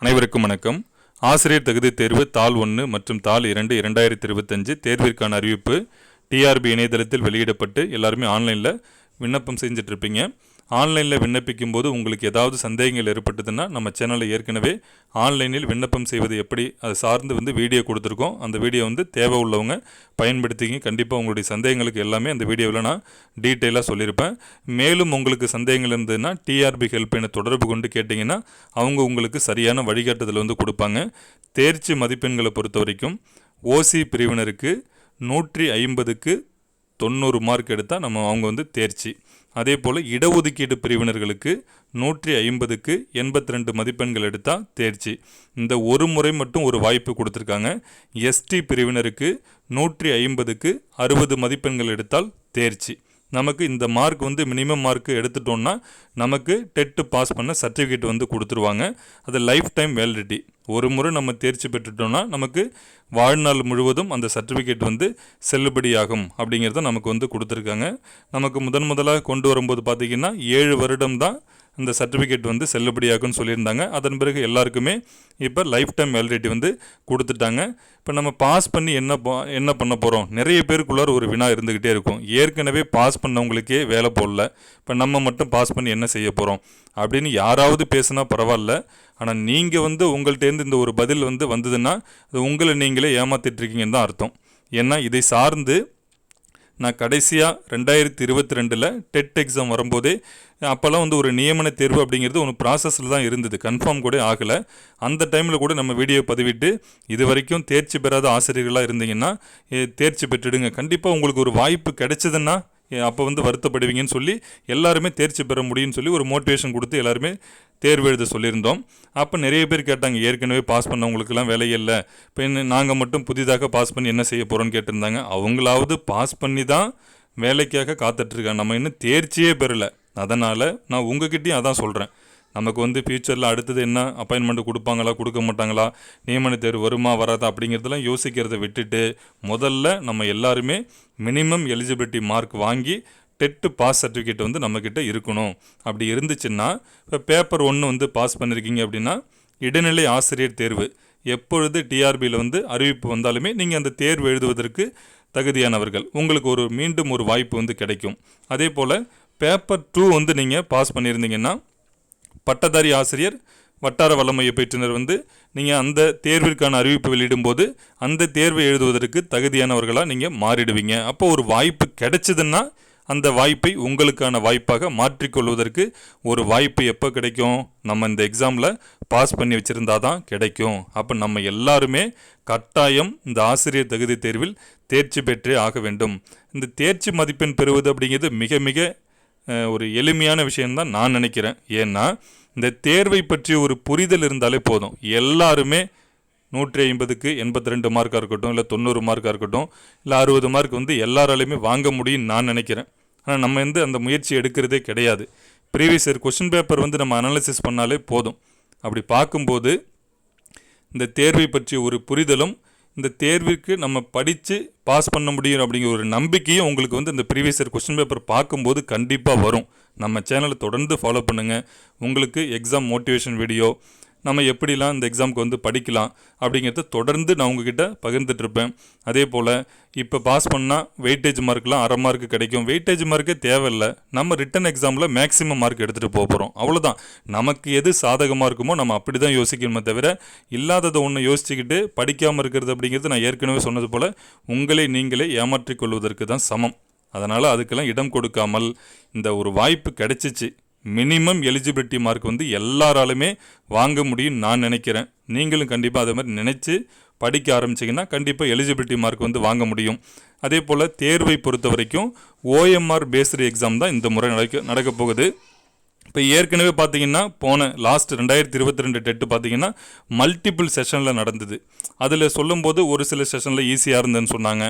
அனைவருக்கும் வணக்கம். ஆசிரியர் தகுதி தேர்வு தாள் ஒன்று மற்றும் தாள் இரண்டு இரண்டாயிரத்தி இருபத்தஞ்சு தேர்விற்கான அறிவிப்பு டிஆர்பி இணையதளத்தில் வெளியிடப்பட்டு எல்லாருமே ஆன்லைனில் விண்ணப்பம் செஞ்சிட்ருப்பீங்க ஆன்லைனில் விண்ணப்பிக்கும் போது உங்களுக்கு ஏதாவது சந்தேகங்கள் ஏற்பட்டதுன்னா நம்ம சேனலில் ஏற்கனவே ஆன்லைனில் விண்ணப்பம் செய்வது எப்படி அதை சார்ந்து வந்து வீடியோ கொடுத்துருக்கோம். அந்த வீடியோ வந்து தேவை உள்ளவங்க பயன்படுத்திங்க கண்டிப்பாக உங்களுடைய சந்தேகங்களுக்கு எல்லாமே அந்த வீடியோவில் நான் டீட்டெயிலாக சொல்லியிருப்பேன். மேலும் உங்களுக்கு சந்தேகங்கள் இருந்ததுன்னா டிஆர்பி ஹெல்ப்லைனை தொடர்பு கொண்டு கேட்டிங்கன்னா அவங்க உங்களுக்கு சரியான வழிகாட்டுதல் வந்து கொடுப்பாங்க. தேர்ச்சி மதிப்பெண்களை பொறுத்த வரைக்கும் ஓசி பிரிவினருக்கு நூற்றி ஐம்பதுக்கு தொண்ணூறு மார்க் எடுத்தால் நம்ம அவங்க வந்து தேர்ச்சி. அதே போல் இடஒதுக்கீடு பிரிவினர்களுக்கு நூற்றி ஐம்பதுக்கு எண்பத்தி ரெண்டு மதிப்பெண்கள் எடுத்தால் தேர்ச்சி. இந்த ஒரு முறை மட்டும் ஒரு வாய்ப்பு கொடுத்துருக்காங்க. எஸ்டி பிரிவினருக்கு நூற்றி ஐம்பதுக்கு அறுபது மதிப்பெண்கள் எடுத்தால் தேர்ச்சி. நமக்கு இந்த மார்க் வந்து மினிமம் மார்க் எடுத்துட்டோம்னா நமக்கு டெட்டு பாஸ் பண்ண சர்டிஃபிகேட் வந்து கொடுத்துருவாங்க. அது லைஃப் டைம் வேலிடிட்டி ஒரு முறை நம்ம தேர்ச்சி பெற்றுட்டோம்னா நமக்கு வாழ்நாள் முழுவதும் அந்த சர்டிஃபிகேட் வந்து செல்லுபடியாகும் அப்படிங்கிறத நமக்கு வந்து கொடுத்துருக்காங்க. நமக்கு முதன் முதலாக கொண்டு வரும்போது பார்த்திங்கன்னா ஏழு வருடம் தான் இந்த சர்டிஃபிகேட் வந்து செல்லுபடியாகும்னு சொல்லியிருந்தாங்க. அதன் பிறகு எல்லாருக்குமே இப்போ லைஃப் டைம் வேலிடிட்டி வந்து கொடுத்துட்டாங்க. இப்போ நம்ம பாஸ் பண்ணி என்ன போ- என்ன பண்ண போகிறோம் நிறைய பேருக்குள்ளார ஒரு வினா இருந்துக்கிட்டே இருக்கும். ஏற்கனவே பாஸ் பண்ணவங்களுக்கே வேலை போடல. இப்போ நம்ம மட்டும் பாஸ் பண்ணி என்ன செய்ய போகிறோம் அப்படின்னு யாராவது பேசுனா பரவாயில்ல. ஆனால் நீங்கள் வந்து உங்கள்கிட்டேருந்து இந்த ஒரு பதில் வந்து வந்ததுன்னா அது உங்களை நீங்களே ஏமாத்திட்ருக்கீங்கன்னு தான் அர்த்தம். ஏன்னா இதை சார்ந்து நான் கடைசியாக ரெண்டாயிரத்தி இருபத்தி ரெண்டில் டெட் எக்ஸாம் வரும்போதே அப்போல்லாம் வந்து ஒரு நியமன தேர்வு அப்படிங்கிறது ஒன்று ப்ராசஸில் தான் இருந்தது. கன்ஃபார்ம் கூட ஆகலை. அந்த டைமில் கூட நம்ம வீடியோ பதிவிட்டு இது வரைக்கும் தேர்ச்சி பெறாத ஆசிரியர்களாக இருந்தீங்கன்னா தேர்ச்சி பெற்றுடுங்க. கண்டிப்பாக உங்களுக்கு ஒரு வாய்ப்பு கிடைச்சதுன்னா அப்போ வந்து வருத்தப்படுவீங்கன்னு சொல்லி எல்லாருமே தேர்ச்சி பெற முடியும்னு சொல்லி ஒரு மோட்டிவேஷன் கொடுத்து எல்லாருமே தேர்வு எழுத சொல்லியிருந்தோம். அப்போ நிறைய பேர் கேட்டாங்க ஏற்கனவே பாஸ் பண்ணவங்களுக்கெல்லாம் வேலை இல்லை. இப்போ என்ன நாங்கள் மட்டும் புதிதாக பாஸ் பண்ணி என்ன செய்ய போகிறோன்னு கேட்டிருந்தாங்க. அவங்களாவது பாஸ் பண்ணி தான் வேலைக்காக காத்துட்ருக்காங்க நம்ம இன்னும் தேர்ச்சியே பெறலை. அதனால் நான் உங்ககிட்டையும் அதான் சொல்கிறேன் நமக்கு வந்து ஃப்யூச்சரில் அடுத்தது என்ன அப்பாயின்மெண்ட் கொடுப்பாங்களா கொடுக்க மாட்டாங்களா நியமன தேர்வு வருமா வராதா அப்படிங்கிறதெல்லாம் யோசிக்கிறத விட்டுட்டு முதல்ல நம்ம எல்லாருமே மினிமம் எலிஜிபிலிட்டி மார்க் வாங்கி டெட்டு பாஸ் சர்டிஃபிகேட் வந்து நம்மக்கிட்ட இருக்கணும். அப்படி இருந்துச்சுன்னா இப்போ பேப்பர் ஒன்று வந்து பாஸ் பண்ணியிருக்கீங்க அப்படின்னா இடைநிலை ஆசிரியர் தேர்வு. எப்பொழுது டிஆர்பியில் வந்து அறிவிப்பு வந்தாலுமே நீங்கள் அந்த தேர்வு எழுதுவதற்கு தகுதியானவர்கள். உங்களுக்கு ஒரு மீண்டும் ஒரு வாய்ப்பு வந்து கிடைக்கும். அதே போல் பேப்பர் டூ வந்து நீங்கள் பாஸ் பண்ணியிருந்தீங்கன்னா பட்டதாரி ஆசிரியர் வட்டார வல்லமைய பயிற்றுனர் வந்து நீங்கள் அந்த தேர்விற்கான அறிவிப்பு வெளியிடும்போது அந்த தேர்வை எழுதுவதற்கு தகுதியானவர்களாக நீங்கள் மாறிடுவீங்க. அப்போ ஒரு வாய்ப்பு கிடைச்சதுன்னா அந்த வாய்ப்பை உங்களுக்கான வாய்ப்பாக மாற்றிக்கொள்வதற்கு ஒரு வாய்ப்பு எப்போ கிடைக்கும்? நம்ம இந்த எக்ஸாமில் பாஸ் பண்ணி வச்சுருந்தா தான் கிடைக்கும். அப்போ நம்ம எல்லாருமே கட்டாயம் இந்த ஆசிரியர் தகுதி தேர்வில் தேர்ச்சி பெற்றே ஆக வேண்டும். இந்த தேர்ச்சி மதிப்பெண் பெறுவது அப்படிங்கிறது மிக மிக ஒரு எளிமையான விஷயம்தான் நான் நினைக்கிறேன். ஏன்னா இந்த தேர்வை பற்றி ஒரு புரிதல் இருந்தாலே போதும். எல்லாருமே நூற்றி ஐம்பதுக்கு எண்பத்தி ரெண்டு மார்க்காக இருக்கட்டும் இல்லை தொண்ணூறு மார்க்காக இருக்கட்டும் இல்லை அறுபது மார்க் வந்து எல்லாராலையுமே வாங்க முடியும்னு நான் நினைக்கிறேன். ஆனால் நம்ம வந்து அந்த முயற்சி எடுக்கிறதே கிடையாது. ப்ரீவியஸ் இயர் கொஷின் பேப்பர் வந்து நம்ம அனாலிசிஸ் பண்ணாலே போதும். அப்படி பார்க்கும்போது இந்த தேர்வை பற்றிய ஒரு புரிதலும் இந்த தேர்விற்கு நம்ம படித்து பாஸ் பண்ண முடியும் அப்படிங்கிற ஒரு நம்பிக்கையும் உங்களுக்கு வந்து இந்த ப்ரீவியஸ் இயர் கொஸ்டின் பேப்பர் பார்க்கும்போது கண்டிப்பாக வரும். நம்ம சேனலை தொடர்ந்து ஃபாலோ பண்ணுங்கள் உங்களுக்கு எக்ஸாம் மோட்டிவேஷன் வீடியோ நம்ம எப்படிலாம் இந்த எக்ஸாமுக்கு வந்து படிக்கலாம் அப்படிங்கிறத தொடர்ந்து நான் உங்ககிட்ட பகிர்ந்துட்டு இருப்பேன் அதே போல் இப்போ பாஸ் பண்ணால் வெயிட்டேஜ் மார்க்லாம் அரை மார்க் கிடைக்கும். வெயிட்டேஜ் மார்க்கே தேவையில்லை. நம்ம ரிட்டன் எக்ஸாமில் மேக்ஸிமம் மார்க் எடுத்துகிட்டு போக போகிறோம் அவ்வளோதான் நமக்கு எது சாதகமாக இருக்குமோ நம்ம அப்படி தான் யோசிக்கணுமே தவிர இல்லாததை ஒன்று யோசிச்சுக்கிட்டு படிக்காமல் இருக்கிறது அப்படிங்கிறது நான் ஏற்கனவே சொன்னது போல் உங்களை நீங்களே ஏமாற்றிக் கொள்வதற்கு தான் சமம். அதனால் அதுக்கெல்லாம் இடம் கொடுக்காமல் இந்த ஒரு வாய்ப்பு கிடைச்சிச்சு. மினிமம் எலிஜிபிலிட்டி மார்க் வந்து எல்லாராலுமே வாங்க முடியும்னு நான் நினைக்கிறேன். நீங்களும் கண்டிப்பாக அதே மாதிரி நினச்சி படிக்க ஆரம்பிச்சிங்கன்னா கண்டிப்பாக எலிஜிபிலிட்டி மார்க் வந்து வாங்க முடியும். அதே போல் தேர்வை பொறுத்த வரைக்கும் ஓஎம்ஆர் பேஸ்டு எக்ஸாம் தான் இந்த முறை நடக்க நடக்க போகுது. இப்போ ஏற்கனவே பார்த்தீங்கன்னா போன லாஸ்ட் ரெண்டாயிரத்தி இருபத்தி ரெண்டு டெட்டு பார்த்தீங்கன்னா மல்டிபிள் செஷனில் நடந்தது. அதில் சொல்லும்போது ஒரு சில செஷனில் ஈஸியாக இருந்ததுன்னு சொன்னாங்க.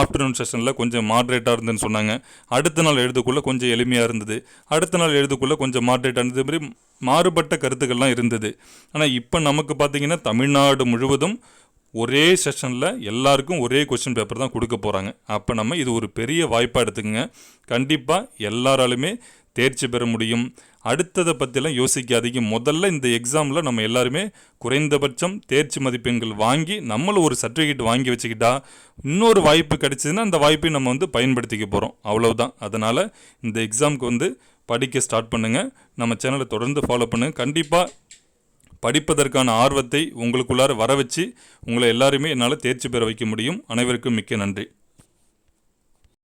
ஆஃப்டர்நூன் செஷனில் கொஞ்சம் மாட்ரேட்டாக இருந்ததுன்னு சொன்னாங்க. அடுத்த நாள் எழுதுக்குள்ளே கொஞ்சம் எளிமையாக இருந்தது. அடுத்த நாள் எழுதுக்குள்ளே கொஞ்சம் மாட்ரேட்டாக இருந்தது. மாதிரி மாறுபட்ட கருத்துக்கள்லாம் இருந்தது. ஆனால் இப்போ நமக்கு பார்த்தீங்கன்னா தமிழ்நாடு முழுவதும் ஒரே செஷனில் எல்லாருக்கும் ஒரே கொஸ்டின் பேப்பர் தான் கொடுக்க போகிறாங்க அப்போ நம்ம இது ஒரு பெரிய வாய்ப்பாக எடுத்துக்கோங்க. கண்டிப்பாக எல்லாராலுமே தேர்ச்சி பெற முடியும். அடுத்ததை பற்றிலாம் யோசிக்காதீங்க. முதல்ல இந்த எக்ஸாமில் நம்ம எல்லாருமே குறைந்தபட்சம் தேர்ச்சி மதிப்பெண்கள் வாங்கி நம்மளும் ஒரு சர்டிஃபிகேட் வாங்கி வச்சுக்கிட்டா இன்னொரு வாய்ப்பு கிடைச்சதுன்னா அந்த வாய்ப்பை நம்ம வந்து பயன்படுத்திக்க போகிறோம் அவ்வளவுதான். அதனால் இந்த எக்ஸாமுக்கு வந்து படிக்க ஸ்டார்ட் பண்ணுங்கள் நம்ம சேனலை தொடர்ந்து ஃபாலோ பண்ணுங்கள் கண்டிப்பாக படிப்பதற்கான ஆர்வத்தை உங்களுக்குள்ளார வர வச்சு உங்களை எல்லாருமே என்னால் தேர்ச்சி பெற வைக்க முடியும். அனைவருக்கும் மிக்க நன்றி.